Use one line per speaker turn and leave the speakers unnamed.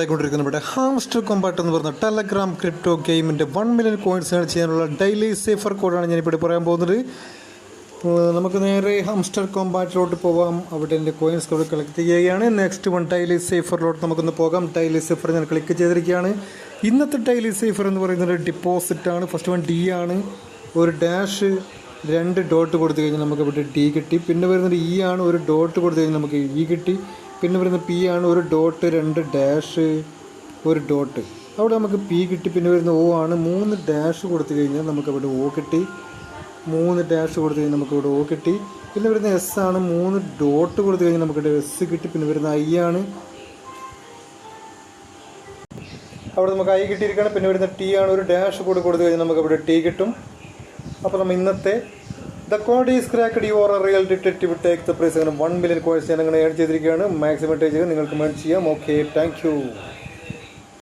ായിക്കൊണ്ടിരിക്കുന്ന ഇവിടെ hamster Kombat എന്ന് പറഞ്ഞ ടെലഗ്രാം ക്രിപ്റ്റോ ഗെയിമിന്റെ വൺ മില്യൺ കോയിൻസ് ഏൺ ചെയ്യാനുള്ള ഡെയിലി സേഫർ കോഡാണ് ഞാനിപ്പോൾ പറയാൻ പോകുന്നത്. നമുക്ക് നേരെ ഹാംസ്റ്റർ കോമ്പാറ്റിലോട്ട് പോവാം. അവിടെ എന്റെ കോയിൻസ് കൂടെ കളക്ട് ചെയ്യുകയാണ്. നെക്സ്റ്റ് വൺ ഡെയിലി സേഫറിലോട്ട് നമുക്കൊന്ന് പോകാം. ഡെയിലി സേഫർ ഞാൻ ക്ലിക്ക് ചെയ്തിരിക്കുകയാണ്. ഇന്നത്തെ ഡെയിലി സേഫർ എന്ന് പറയുന്നത് ഡിപ്പോസിറ്റ് ആണ്. ഫസ്റ്റ് വൺ ഡി ആണ്. ഒരു ഡാഷ് രണ്ട് ഡോട്ട് കൊടുത്തു കഴിഞ്ഞാൽ നമുക്ക് ഇവിടെ ഡി കിട്ടി. പിന്നെ വരുന്നത് ഇ ആണ്. ഒരു ഡോട്ട് കൊടുത്തു കഴിഞ്ഞാൽ നമുക്ക് ഇ കിട്ടി. പിന്നെ വരുന്ന പി ആണ് ഒരു ഡോട്ട് രണ്ട് ഡാഷ് ഒരു ഡോട്ട് അവിടെ നമുക്ക് പി കിട്ടി പിന്നെ വരുന്ന ഓ ആണ്. മൂന്ന് ഡാഷ് കൊടുത്തു കഴിഞ്ഞാൽ നമുക്ക് അവിടെ ഓ കിട്ടി. മൂന്ന് ഡാഷ് കൊടുത്തു കഴിഞ്ഞാൽ നമുക്ക് ഇവിടെ ഓ കിട്ടി. പിന്നെ വരുന്ന എസ് ആണ് മൂന്ന് ഡോട്ട് കൊടുത്തു കഴിഞ്ഞാൽ നമുക്ക് എസ് കിട്ടി പിന്നെ വരുന്ന ഐ ആണ്. അവിടെ നമുക്ക് ഐ കിട്ടിയിരിക്കണം പിന്നെ വരുന്ന ടി ആണ് ഒരു ഡാഷ് കൂടി കൊടുത്തു കഴിഞ്ഞാൽ നമുക്ക് അവിടെ ടി കിട്ടും. അപ്പോൾ നമ്മൾ ഇന്നത്തെ the code is cracked you are real detective take the prize അങ്ങനെ വൺ മില്യൺ കോഴ്സ് ഞാൻ അങ്ങനെ ഏഡ് ചെയ്തിരിക്കുകയാണ് മാക്സിമം ടേജ് നിങ്ങൾക്ക് മേൺ ചെയ്യാം ഓക്കെ താങ്ക് യു